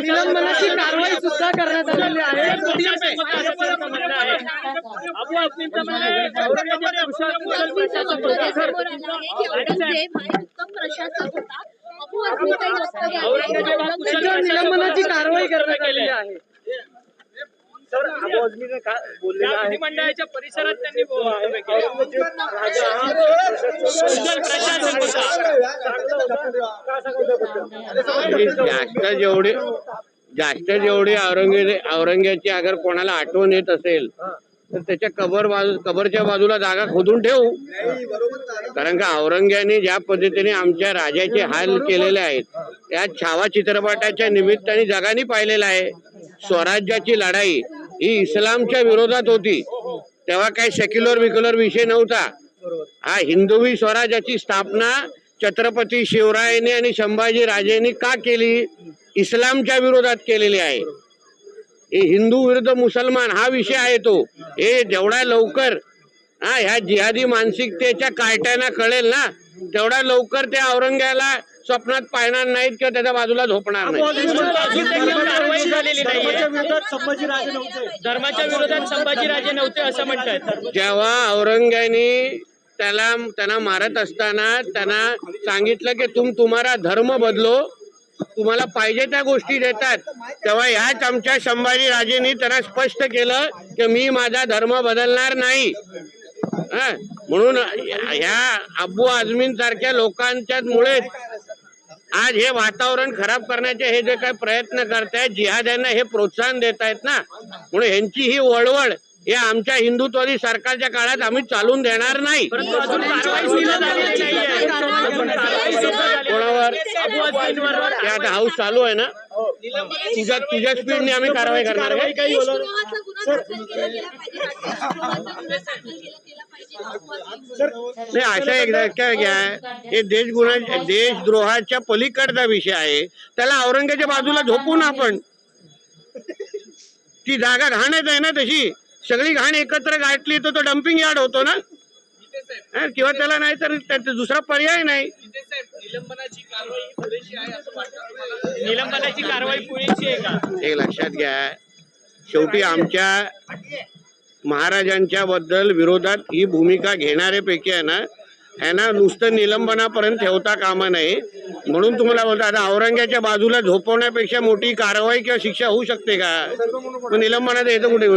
निलंबनाची कारवाई सुद्धा करण्यात आलेली आहे. प्रशासन निलंबनाची कारवाई करण्यात आलेली आहे. या विधिमंडळाच्या परिसरात त्यांनी प्रशासक होता. जास्त जेवढे जास्त जेवढी औरंगे औरंग्याची अगर कोणाला आठवण येत असेल तर त्याच्या कबर बाजू कबरच्या बाजूला जागा खोदून ठेवू. कारण का औरंग्याने ज्या पद्धतीने आमच्या राजाचे हाल केलेले आहेत त्या छावा चित्रपटाच्या निमित्ताने जगाने पाहिलेलं आहे. स्वराज्याची लढाई ही इस्लामच्या विरोधात होती. तेव्हा काही सेक्युलर विक्युलर विषय नव्हता. हा हिंदवी स्वराज्याची स्थापना छत्रपती शिवरायाने आणि संभाजी राजेंनी का केली? इस्लामच्या विरोधात केलेली आहे. हे हिंदू विरुद्ध मुसलमान हा विषय आहे तो. हे जेवढा लवकर हा ह्या जिहादी मानसिकतेच्या कार्ट्यांना कळेल ना तेवढा लवकर ते औरंग्याला स्वप्नात पाहणार नाहीत किंवा त्याच्या बाजूला झोपणार नाही धर्माच्या विरोधात संभाजीराजे नव्हते असं म्हणतात. जेव्हा औरंग्याने त्याला त्यांना मारत असताना त्यांना सांगितलं की तुम तुम्हाला धर्म बदलो तुम्हाला पाहिजे त्या गोष्टी देतात. तेव्हा ह्याच आमच्या संभाजी राजेंनी त्यांना स्पष्ट केलं की मी माझा धर्म बदलणार नाही. हा, म्हणून ह्या अब्बू आझमीन सारख्या लोकांच्या मुळेच आज हे वातावरण खराब करण्याचे हे जे काही प्रयत्न करतायत जिहाद्यांना हे प्रोत्साहन देत आहेत ना. म्हणून ह्यांची ही वळवळ हे आमच्या हिंदुत्वादी सरकारच्या काळात आम्ही चालून देणार नाही. कोणावर? ते आता हाऊस चालू आहे ना? तुझ्या तुझ्या स्पीडने आम्ही कारवाई करणार नाही अशा एकदा काय घ्या. हे देश गुन्हा देशद्रोहाच्या पलीकडचा विषय आहे. त्याला औरंगाच्या बाजूला झोपून आपण. ती जागा घाणच आहे ना तशी. सगळी घाण एकत्र गाठली तर तो डम्पिंग यार्ड होतो ना? हा, किंवा त्याला नाही तर त्याचा दुसरा पर्याय नाही. निलंबनाची कारवाई पुरेशी आहे का? हे लक्षात घ्या. शेवटी आमच्या महाराजांच्या बद्दल विरोधात ही भूमिका घेणारे पैकी आहे ना यांना नुसतं निलंबनापर्यंत ठेवता कामा नये म्हणून तुम्हाला बोलतो आता औरंग्याच्या बाजूला झोपवण्यापेक्षा मोठी कारवाई किंवा शिक्षा होऊ शकते का? मग निलंबनात येतं कुठे?